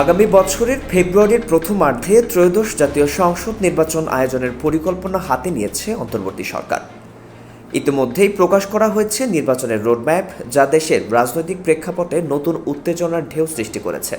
আগামী বছরের ফেব্রুয়ারির প্রথমার্ধে ত্রয়োদশ জাতীয় সংসদ নির্বাচন আয়োজনের পরিকল্পনা হাতে নিয়েছে অন্তর্বর্তী সরকার। ইতিমধ্যেই প্রকাশ করা হয়েছে নির্বাচনের রোডম্যাপ, যা দেশের রাজনৈতিক প্রেক্ষাপটে নতুন উত্তেজনার ঢেউ সৃষ্টি করেছে।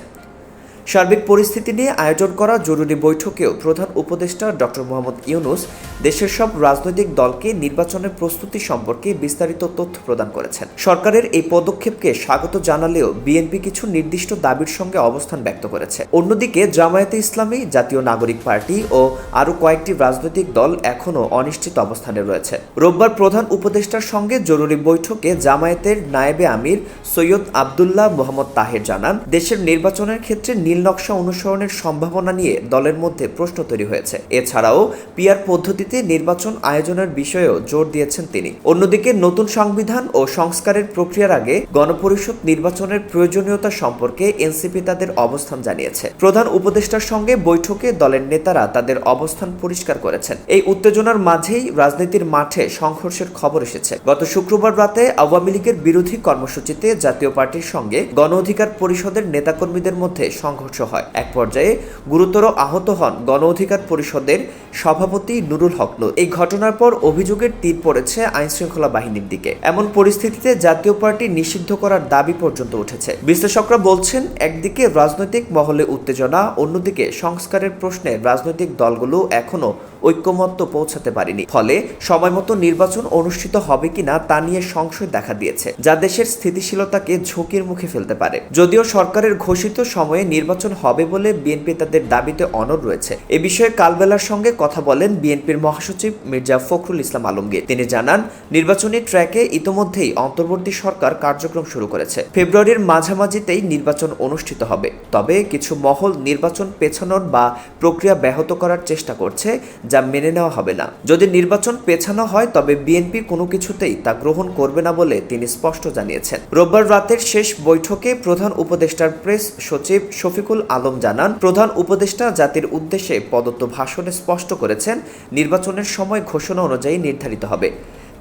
সার্বিক পরিস্থিতি নিয়ে আয়োজন করা জরুরি বৈঠকেও প্রধান উপদেষ্টা ডক্টর মোহাম্মদ ইউনুস দেশের সব রাজনৈতিক দলকে নির্বাচনের প্রস্তুতি সম্পর্কে বিস্তারিত তথ্য প্রদান করেছেন। সরকারের এই পদক্ষেপকে স্বাগত জানালেও বিএনপি কিছু নির্দিষ্ট দাবির সঙ্গে অবস্থান ব্যক্ত করেছে। অন্যদিকে জামায়াতে ইসলামী, জাতীয় নাগরিক পার্টি ও আরও কয়েকটি রাজনৈতিক দল এখনও অনিশ্চিত অবস্থানে রয়েছে। রোববার প্রধান উপদেষ্টার সঙ্গে জরুরি বৈঠকে জামায়াতের নায়েবে আমির সৈয়দ আবদুল্লাহ মোহাম্মদ তাহের জানান, দেশের নির্বাচনের ক্ষেত্রে নীল নকশা অনুসরণের সম্ভাবনা নিয়ে দলের মধ্যে প্রশ্ন তৈরি হয়েছে। এছাড়াও, পিআর পদ্ধতিতে নির্বাচন আয়োজনের বিষয়েও জোর দিয়েছেন তিনি। অন্যদিকে, নতুন সংবিধান ও সংস্কারের প্রক্রিয়ার আগে গণপরিষদ নির্বাচনের প্রয়োজনীয়তা সম্পর্কে এনসিপি তাদের অবস্থান জানিয়েছে। প্রধান উপদেষ্টার সঙ্গে বৈঠকে দলের নেতারা তাদের অবস্থান পরিষ্কার করেছেন। এই উত্তেজনার মাঝেই রাজনীতির মাঠে সংঘর্ষের খবর এসেছে। গত শুক্রবার রাতে আওয়ামী লীগের বিরোধী কর্মসূচিতে জাতীয় পার্টির সঙ্গে গণ অধিকার পরিষদের নেতাকর্মীদের মধ্যে সংঘর্ষ হয়। এক পর্যায়ে গুরুতর আহত হন গণ অধিকার পরিষদের সভাপতি নুরুল হক। নূর এই ঘটনার পর অভিযোগের তীর পড়েছে আইনশৃঙ্খলা বাহিনীর দিকে। এমন পরিস্থিতিতে জাতীয় পার্টি নিষিদ্ধ করার দাবি পর্যন্ত উঠেছে। বিশ্লেষকরা বলছেন, একদিকে রাজনৈতিক মহলে উত্তেজনা, অন্যদিকে সংস্কারের প্রশ্নে রাজনৈতিক দলগুলো এখনও ঐক্যমত্য পৌঁছাতে পারেনি। ফলে সময়মতো নির্বাচন অনুষ্ঠিত হবে কিনা তা নিয়ে সংশয় দেখা দিয়েছে, যা দেশের স্থিতিশীলতাকে ঝুঁকির মুখে ফেলতে পারে। যদিও সরকারের ঘোষিত সময়ে নির্বাচন হবে বলে বিএনপি তাদের দাবিতে অনড় রয়েছে। এ বিষয়ে কালবেলার সঙ্গে কথা বলেন বিএনপির মহাসচিব মির্জা ফখরুল ইসলাম আলমগীর। তিনি জানান, নির্বাচনী ট্র্যাকে ইতোমধ্যেই অন্তর্বর্তী সরকার কার্যক্রম শুরু করেছে। ফেব্রুয়ারির মাঝামাঝিতেই নির্বাচন অনুষ্ঠিত হবে। তবে কিছু মহল নির্বাচন পেছানোর বা প্রক্রিয়া ব্যাহত করার চেষ্টা করছে, যা মেনে নেওয়া হবে না। যদি নির্বাচন পেছানো হয়, তবে বিএনপি কোনো কিছুতেই তা গ্রহণ করবে না বলে তিনি স্পষ্ট জানিয়েছেন। রোববার রাতের শেষ বৈঠকে প্রধান উপদেষ্টার প্রেস সচিব শফিকুল আলম জানান, প্রধান উপদেষ্টা জাতির উদ্দেশ্যে প্রদত্ত ভাষণে স্পষ্ট করেছেন, নির্বাচনের সময় ঘোষণা অনুযায়ী নির্ধারিত হবে।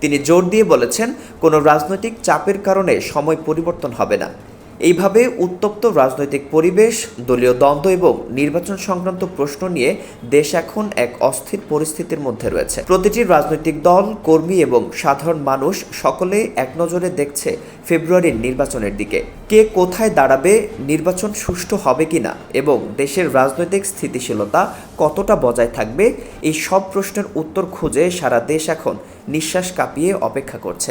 তিনি জোর দিয়ে বলেছেন, কোনো রাজনৈতিক চাপের কারণে সময় পরিবর্তন হবে না। এইভাবে উত্তপ্ত রাজনৈতিক পরিবেশ, দলীয় দ্বন্দ্ব এবং নির্বাচন সংক্রান্ত প্রশ্ন নিয়ে দেশ এখন এক অস্থির পরিস্থিতির মধ্যে রয়েছে। প্রতিটি রাজনৈতিক দল, কর্মী এবং সাধারণ মানুষ সকলে এক নজরে দেখছে ফেব্রুয়ারির নির্বাচনের দিকে। কে কোথায় দাঁড়াবে, নির্বাচন সুষ্ঠু হবে কিনা এবং দেশের রাজনৈতিক স্থিতিশীলতা কতটা বজায় থাকবে, এই সব প্রশ্নের উত্তর খুঁজে সারা দেশ এখন নিঃশ্বাস কাঁপিয়ে অপেক্ষা করছে।